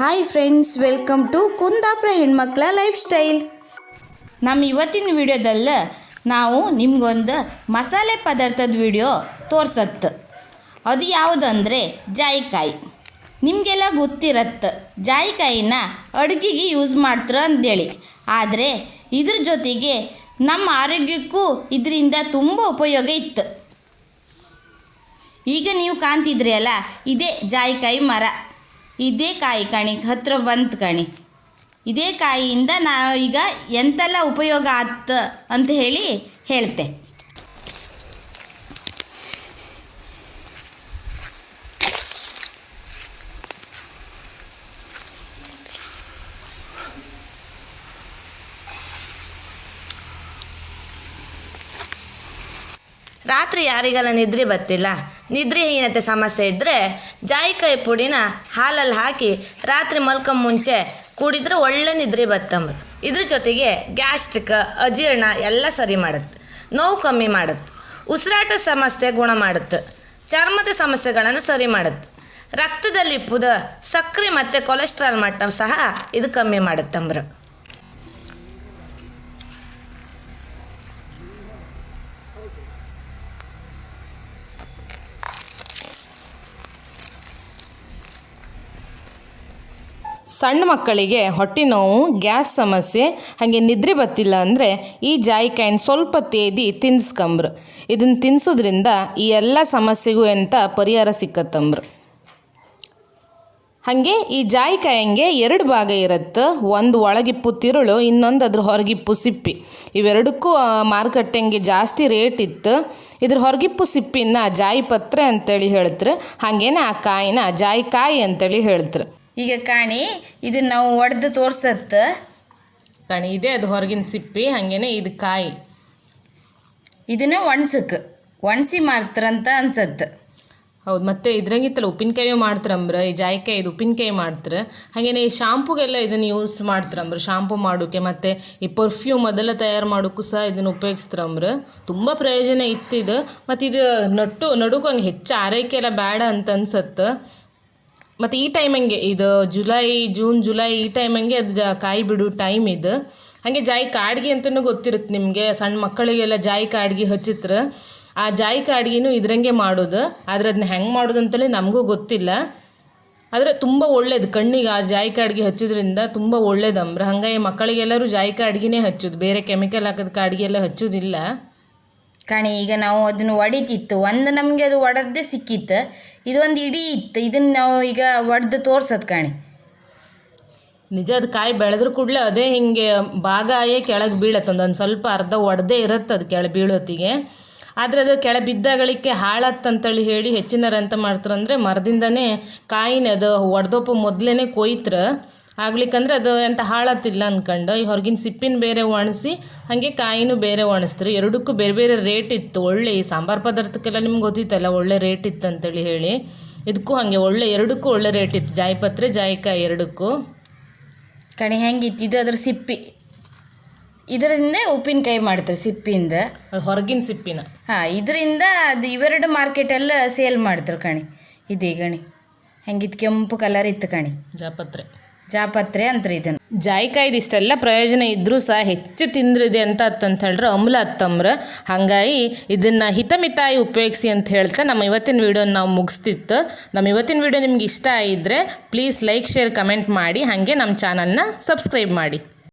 Hi friends welcome to Kundapura ಹೆಣ್ಮಕ್ಳ life style ನಮ್ಮ ಇವತ್ತಿನ ವಿಡಿಯೋದಲ್ಲ ನಾವು ನಿಮ್ಗೊಂದು ಮಸಾಲೆ ಪದಾರ್ಥದ ವಿಡಿಯೋ ತೋರ್ಸತ್ತೆ ಅದು ಯಾವುದಂದರೆ ಜಾಯಿಕಾಯಿ. ನಿಮಗೆಲ್ಲ ಗೊತ್ತಿರತ್ತೆ ಜಾಯಿಕಾಯಿನ ಅಡುಗೆಗೆ ಯೂಸ್ ಮಾಡ್ತಾರ ಅಂತೇಳಿ ಆದರೆ ಇದ್ರ ಜೊತೆಗೆ ನಮ್ಮ ಆರೋಗ್ಯಕ್ಕೂ ಇದರಿಂದ ತುಂಬ ಉಪಯೋಗ ಇತ್ತು. ಈಗ ನೀವು ಕಾಣ್ತಿದ್ರಿ ಅಲ್ಲ, ಇದೇ ಜಾಯಿಕಾಯಿ ಮರ. ಇದೇ ಕಾಯಿ ಕಣಿ, ಹತ್ರ ಬಂತು ಕಣಿ. ಇದೇ ಕಾಯಿಯಿಂದ ನಾವು ಈಗ ಎಂತೆಲ್ಲ ಉಪಯೋಗ ಆತ್ ಅಂತ ಹೇಳಿ ಹೇಳ್ತೆ. ರಾತ್ರಿ ಯಾರಿಗೆಲ್ಲ ನಿದ್ರೆ ಬತ್ತಿಲ್ಲ? ನಿದ್ರೆಹೀನತೆ ಸಮಸ್ಯೆ ಇದ್ದರೆ ಜಾಯಿಕಾಯಿ ಪುಡಿನ ಹಾಲಲ್ಲಿ ಹಾಕಿ ರಾತ್ರಿ ಮಲ್ಕೊ ಮುಂಚೆ ಕುಡಿದ್ರೆ ಒಳ್ಳೆ ನಿದ್ರೆ ಬತ್ತಂಬ್ರು ಇದ್ರ ಜೊತೆಗೆ ಗ್ಯಾಸ್ಟ್ರಿಕ್, ಅಜೀರ್ಣ ಎಲ್ಲ ಸರಿ ಮಾಡುತ್ತೆ. ನೋವು ಕಮ್ಮಿ ಮಾಡುತ್ತೆ. ಉಸಿರಾಟ ಸಮಸ್ಯೆ ಗುಣ ಮಾಡುತ್ತೆ. ಚರ್ಮದ ಸಮಸ್ಯೆಗಳನ್ನು ಸರಿ ಮಾಡುತ್ತೆ. ರಕ್ತದಲ್ಲಿ ಪುದ ಸಕ್ಕರೆ ಮತ್ತು ಕೊಲೆಸ್ಟ್ರಾಲ್ ಮಟ್ಟ ಸಹ ಇದು ಕಮ್ಮಿ ಮಾಡುತ್ತಂಬ್ರ ಸಣ್ಣ ಮಕ್ಕಳಿಗೆ ಹೊಟ್ಟೆ ನೋವು ಗ್ಯಾಸ್ ಸಮಸ್ಯೆ, ಹಾಗೆ ನಿದ್ರೆ ಬತ್ತಿಲ್ಲ ಅಂದರೆ ಈ ಜಾಯಿಕಾಯಿನ ಸ್ವಲ್ಪ ತೇದಿ ತಿನ್ಸ್ಕಂಬ್ರು. ಇದನ್ನು ತಿನ್ಸೋದ್ರಿಂದ ಈ ಎಲ್ಲ ಸಮಸ್ಯೆಗೂ ಎಂತ ಪರಿಹಾರ ಸಿಕ್ಕತ್ತಂಬ್ರು. ಹಾಗೆ ಈ ಜಾಯಿಕಾಯಂಗೆ ಎರಡು ಭಾಗ ಇರುತ್ತೆ. ಒಂದು ಒಳಗಿಪ್ಪು ತಿರುಳು, ಇನ್ನೊಂದು ಅದ್ರ ಹೊರಗಿಪ್ಪು ಸಿಪ್ಪಿ. ಇವೆರಡಕ್ಕೂ ಮಾರುಕಟ್ಟೆಂಗೆ ಜಾಸ್ತಿ ರೇಟ್ ಇತ್ತು. ಇದ್ರ ಹೊರಗಿಪ್ಪು ಸಿಪ್ಪಿನ ಜಾಯಿಪತ್ರೆ ಅಂತೇಳಿ ಹೇಳ್ತಾರೆ. ಹಾಗೇನೆ ಆ ಕಾಯಿನ ಜಾಯಿಕಾಯಿ ಅಂತೇಳಿ ಹೇಳ್ತಾರೆ. ಈಗ ಕಾಣಿ ಇದನ್ನ ನಾವು ಒಡೆದು ತೋರ್ಸತ್ತೆ ಕಾಣಿ ಇದೆ ಅದು ಹೊರಗಿನ ಸಿಪ್ಪಿ ಹಾಗೇನೆ ಇದು ಕಾಯಿ. ಇದನ್ನ ಒಣಸಕ್ಕೆ ಒಣಸಿ ಮಾಡ್ತಾರಂತ ಅನ್ಸತ್ತೆ ಹೌದು ಮತ್ತೆ ಇದ್ರಂಗಿತ್ತಲ್ಲ ಉಪ್ಪಿನಕಾಯಿ ಮಾಡ್ತಾರಂಬ್ರ ಈ ಜಾಯಿಕಾಯಿ ಇದು ಉಪ್ಪಿನಕಾಯಿ ಮಾಡ್ತಾರೆ. ಹಾಗೇನೆ ಈ ಶಾಂಪುಗೆಲ್ಲ ಇದನ್ನು ಯೂಸ್ ಮಾಡ್ತಾರಂಬ್ರ ಶಾಂಪು ಮಾಡೋಕ್ಕೆ ಮತ್ತು ಈ ಪರ್ಫ್ಯೂಮ್ ಅದೆಲ್ಲ ತಯಾರು ಮಾಡೋಕ್ಕೂ ಸಹ ಇದನ್ನು ಉಪಯೋಗಿಸ್ತಾರಂಬ್ರ ತುಂಬ ಪ್ರಯೋಜನ ಇತ್ತಿದು ಮತ್ತು ಇದು ನಟ್ಟು ನಡುಕು ಹಂಗೆ ಹೆಚ್ಚು ಆರೈಕೆ ಎಲ್ಲ ಬೇಡ ಅಂತ ಅನ್ಸತ್ತೆ ಮತ್ತು ಈ ಟೈಮಂಗೆ ಇದು ಜುಲೈ ಜೂನ್ ಜುಲೈ ಈ ಟೈಮಂಗೆ ಅದು ಕಾಯಿ ಬಿಡು ಟೈಮ್ ಇದು. ಹಾಗೆ ಜಾಯಿ ಕಾಡ್ಗಿ ಅಂತಲೂ ಗೊತ್ತಿರುತ್ತೆ ನಿಮಗೆ. ಸಣ್ಣ ಮಕ್ಕಳಿಗೆಲ್ಲ ಜಾಯಿ ಕಾಡ್ಗಿ ಹಚ್ಚಿತ್ರ. ಆ ಜಾಯಿ ಕಾಡ್ಗಿನೂ ಇದ್ರಂಗೆ ಮಾಡೋದು. ಆದರೆ ಅದನ್ನ ಹೆಂಗೆ ಮಾಡೋದು ಅಂತಲೇ ನಮಗೂ ಗೊತ್ತಿಲ್ಲ. ಆದರೆ ತುಂಬ ಒಳ್ಳೇದು. ಕಣ್ಣಿಗೆ ಆ ಜಾಯಿ ಕಾಡ್ಗಿ ಹಚ್ಚೋದ್ರಿಂದ ತುಂಬ ಒಳ್ಳೇದಂಬ್ರ ಹಂಗಾಗಿ ಮಕ್ಕಳಿಗೆಲ್ಲರೂ ಜಾಯಿ ಕಾಡ್ಗಿನೇ ಹಚ್ಚೋದು. ಬೇರೆ ಕೆಮಿಕಲ್ ಹಾಕಿದ ಕಾಡ್ಗಿ ಎಲ್ಲ ಹಚ್ಚೋದಿಲ್ಲ. ಕಾಣಿ, ಈಗ ನಾವು ಅದನ್ನು ಒಡಿತಿತ್ತು. ಒಂದು ನಮಗೆ ಅದು ಒಡೆದೇ ಸಿಕ್ಕಿತ್ತು. ಇದೊಂದು ಇಡೀ ಇತ್ತು. ಇದನ್ನು ನಾವು ಈಗ ಒಡೆದು ತೋರ್ಸೋದು ಕಾಣಿ. ನಿಜ, ಅದು ಕಾಯಿ ಬೆಳೆದ್ರೂ ಕೂಡಲೇ ಅದೇ ಹಿಂಗೆ ಭಾಗ ಆಯೇ ಕೆಳಗೆ ಬೀಳತ್ತೆ ಒಂದೊಂದು ಸ್ವಲ್ಪ ಅರ್ಧ ಒಡೆದೇ ಇರುತ್ತೆ ಅದು ಕೆಳ ಬೀಳೋತ್ತಿಗೆ. ಆದರೆ ಅದು ಕೆಳ ಬಿದ್ದಾಗಳಿಕೆ ಹಾಳತ್ತಂತೇಳಿ ಹೇಳಿ ಹೆಚ್ಚಿನರಂತ ಎಂತ ಮಾಡ್ತಾರಂದ್ರೆ ಮರದಿಂದನೇ ಕಾಯಿನ ಅದು ಒಡೆದೋಪ ಮೊದಲೇನೆ ಕೊಯ್ತ್ರ. ಆಗ್ಲಿಕ್ಕಂದ್ರೆ ಅದು ಎಂತ ಹಾಳತ್ತಿಲ್ಲ ಅನ್ಕೊಂಡು. ಈ ಹೊರಗಿನ ಸಿಪ್ಪಿನ ಬೇರೆ ಒಣಸಿ ಹಾಗೆ ಕಾಯಿನೂ ಬೇರೆ ಒಣಸ್ತ್ರಿ. ಎರಡಕ್ಕೂ ಬೇರೆ ಬೇರೆ ರೇಟ್ ಇತ್ತು. ಒಳ್ಳೆ ಈ ಸಾಂಬಾರು ಪದಾರ್ಥಕ್ಕೆಲ್ಲ ನಿಮ್ಗೆ ಗೊತ್ತಿತ್ತಲ್ಲ ಒಳ್ಳೆ ರೇಟ್ ಇತ್ತು ಅಂತೇಳಿ ಹೇಳಿ. ಇದಕ್ಕೂ ಹಾಗೆ ಒಳ್ಳೆ ಎರಡಕ್ಕೂ ಒಳ್ಳೆ ರೇಟ್ ಇತ್ತು. ಜಾಯಿಪತ್ರೆ ಜಾಯಿಕಾಯಿ ಎರಡಕ್ಕೂ. ಕಣಿ ಹೆಂಗಿತ್ತು? ಇದು ಅದ್ರ ಸಿಪ್ಪಿ. ಇದರಿಂದ ಉಪ್ಪಿನಕಾಯಿ ಮಾಡ್ತಾರೆ ಸಿಪ್ಪಿಯಿಂದ ಹೊರಗಿನ ಸಿಪ್ಪಿನ. ಹಾಂ ಇದರಿಂದ ಅದು ಇವೆರಡು ಮಾರ್ಕೆಟೆಲ್ಲ ಸೇಲ್ ಮಾಡ್ತಾರೆ ಕಣಿ. ಇದೇ ಕಣಿ. ಹೆಂಗಿತ್ತು? ಕೆಂಪು ಕಲರ್ ಇತ್ತು ಕಣಿ. ಜಾಪತ್ರೆ. ಜಾಪತ್ರೆ ಅಂತಾರೆ ಇದನ್ನು. ಜಾಯಿಕಾಯ್ದು ಇಷ್ಟೆಲ್ಲ ಪ್ರಯೋಜನ ಇದ್ದರೂ ಸಹ ಹೆಚ್ಚು ತಿಂದ್ರಿದೆ ಅಂತ ಅತ್ತಂತ ಹೇಳ್ರೆ ಅಮ್ಲ ಅತ್ತಮ್ರ ಹಾಗಾಗಿ ಇದನ್ನು ಹಿತಮಿತಾಯಿ ಉಪಯೋಗಿಸಿ ಅಂತ ಹೇಳ್ತಾ ನಮ್ಮ ಇವತ್ತಿನ ವೀಡಿಯೋನ ನಾವು ಮುಗಿಸ್ತಿತ್ತು. ನಮ್ಮ ಇವತ್ತಿನ ವೀಡಿಯೋ ನಿಮ್ಗೆ ಇಷ್ಟ ಆಗಿದ್ದರೆ ಪ್ಲೀಸ್ ಲೈಕ್ ಶೇರ್ ಕಮೆಂಟ್ ಮಾಡಿ. ಹಾಗೆ ನಮ್ಮ ಚಾನಲ್ನ ಸಬ್ಸ್ಕ್ರೈಬ್ ಮಾಡಿ.